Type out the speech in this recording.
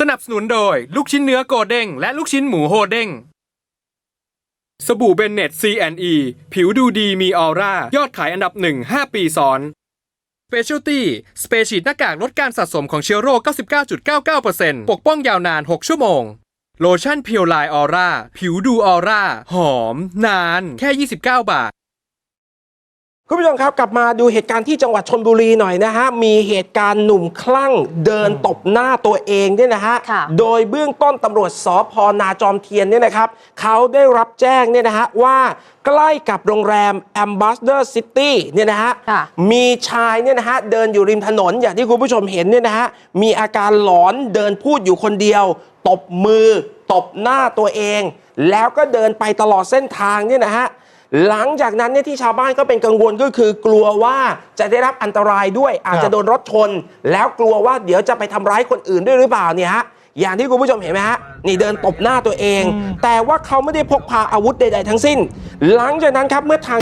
สนับสนุนโดย ลูกชิ้นเนื้อโกเด้งและลูกชิ้นหมูโฮเด้งสบู่เบนเน็ต C&E ผิวดูดีมีออร่า ยอดขายอันดับหนึ่ง5ปีซ้อน Specialty สเปชีดหน้ากากลดการสะสมของเชื้อโรค 99.99%ปกป้องยาวนาน 6 ชั่วโมง โลชั่นเพียวไลออร่า ผิวดูออร่า หอม นาน แค่ 29 บาท คุณผู้ชมครับกลับมาดูเหตุการณ์ที่จังหวัดชนบุรีหน่อยนะฮะมีเหตุการณ์หนุ่มคลั่งเดินตบหน้าตัวเองเนี่ยนะฮะค่ะโดยเบื้องต้นตำรวจสพนาจอมเทียนเนี่ยนะครับเขาได้รับแจ้งเนี่ยนะฮะว่าใกล้กับโรงแรม Ambassador City เนี่ยนะฮะค่ะ มีชายเนี่ยนะฮะเดินอยู่ริมถนนอย่างที่คุณผู้ชมเห็นเนี่ยนะฮะมีอาการหลอนเดินพูดอยู่คนเดียว ตบมือ ตบหน้าตัวเอง แล้วก็เดินไปตลอดเส้นทางเนี่ยนะฮะ หลังจากนั้นเนี่ยที่ชาวบ้านก็เป็นกังวลก็คือกลัวว่าจะได้รับอันตรายด้วย อาจจะโดนรถชน แล้วกลัวว่าเดี๋ยวจะไปทำร้ายคนอื่นด้วยหรือเปล่าเนี่ยฮะอย่างที่คุณผู้ชมเห็นไหมฮะนี่เดินตบหน้าตัวเอง แต่ว่าเขาไม่ได้พกพาอาวุธใด ๆ ทั้งสิ้น หลังจากนั้นครับเมื่อทาง